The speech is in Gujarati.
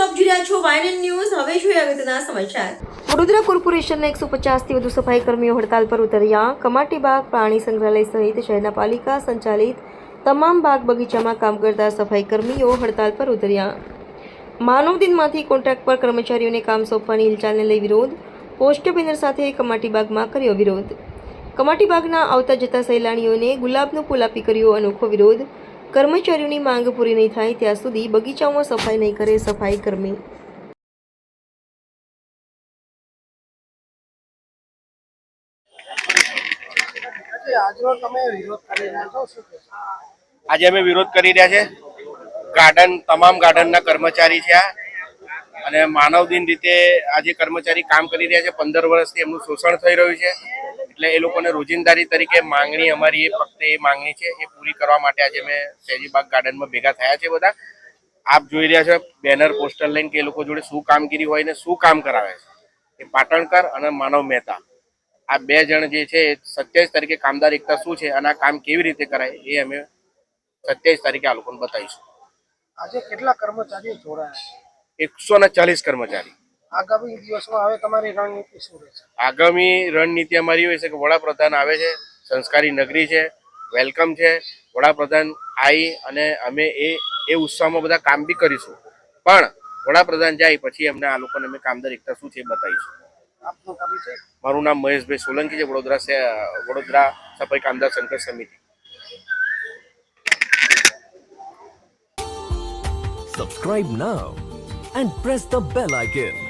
રહ્યા છો વાયનન ન્યૂઝ. હવે જોઈએ અગત્યના સમાચાર. વડોદરા કોર્પોરેશનના એકસો પચાસથી વધુ સફાઈ કર્મીઓ હડતાલ પર ઉતર્યા. કમાટીબાગ પ્રાણી સંગ્રહાલય સહિત શહેરના પાલિકા સંચાલિત તમામ બાગ બગીચામાં કામ કરતા સફાઈ કર્મીઓ હડતાલ પર ઉતર્યા. માનવ દિનમાંથી કોન્ટ્રાક્ટ પર કર્મચારીઓને કામ સોંપવાની હિલચાલને લઈ વિરોધ. પોસ્ટ બેનર સાથે કમાટીબાગમાં કર્યો વિરોધ. કમાટીબાગના આવતા જતા સહેલાણીઓને ગુલાબનું ફૂલ આપી કર્યો અનોખો વિરોધ. કર્મચારીઓની માંગ પૂરી નહીં થાય ત્યાં સુધી બગીચાઓમાં સફાઈ નહીં કરે, સફાઈ કર્મી? આજે અમે વિરોધ કરી રહ્યા છે. ગાર્ડન, તમામ ગાર્ડનના કર્મચારી છે આ. અને માનવદિન રીતે આજે કર્મચારી કામ કરી રહ્યા છે. પંદર વર્ષથી એમનું શોષણ થઈ રહ્યું છે. એટલે એ લોકોને રોજિંદારી તરીકે માંગણી અમારી એ ફક્ત એ માંગણી છે એ પૂરી કરવા માટે આજે અમે શહેરીબાગ ગાર્ડનમાં ભેગા થયા છે બધા. આપ જોઈ રહ્યા છો બેનર પોસ્ટર લઈને કે એ લોકો જોડે શું કામગીરી હોય ને શું કામ કરાવે છે. એ પાટણકર અને માનવ મહેતા. આ બે જણ જે છે સત્યાવીસ તારીખે કામદાર એકતા શું છે અને આ કામ કેવી રીતે કરાય એ અમે સત્યાવીસ તારીખે આ લોકોને બતાવીશું. આજે કેટલા કર્મચારીઓ જોડાયા એકસો ને ચાલીસ કર્મચારી. આગામી દિવસમાં હવે તમારી રણનીતિ શું રહેશે? આગામી રણનીતિ અમારી હોય છે કે વડાપ્રધાન આવે છે સંસ્કારી નગરી છે વેલકમ છે વડાપ્રધાન આવી અને અમે એ એ ઉત્સાહમાં બધા કામ બી કરીશું. પણ વડાપ્રધાન જાય પછી અમને આ લોકોને અમે કામદાર એકતા શું છે એ બતાવીશું. મારું નામ મહેશભાઈ સોલંકી છે વડોદરા સે- વડોદરા સફાઈ કામદાર સંઘર્ષ સમિતિ. Subscribe now and press the bell icon.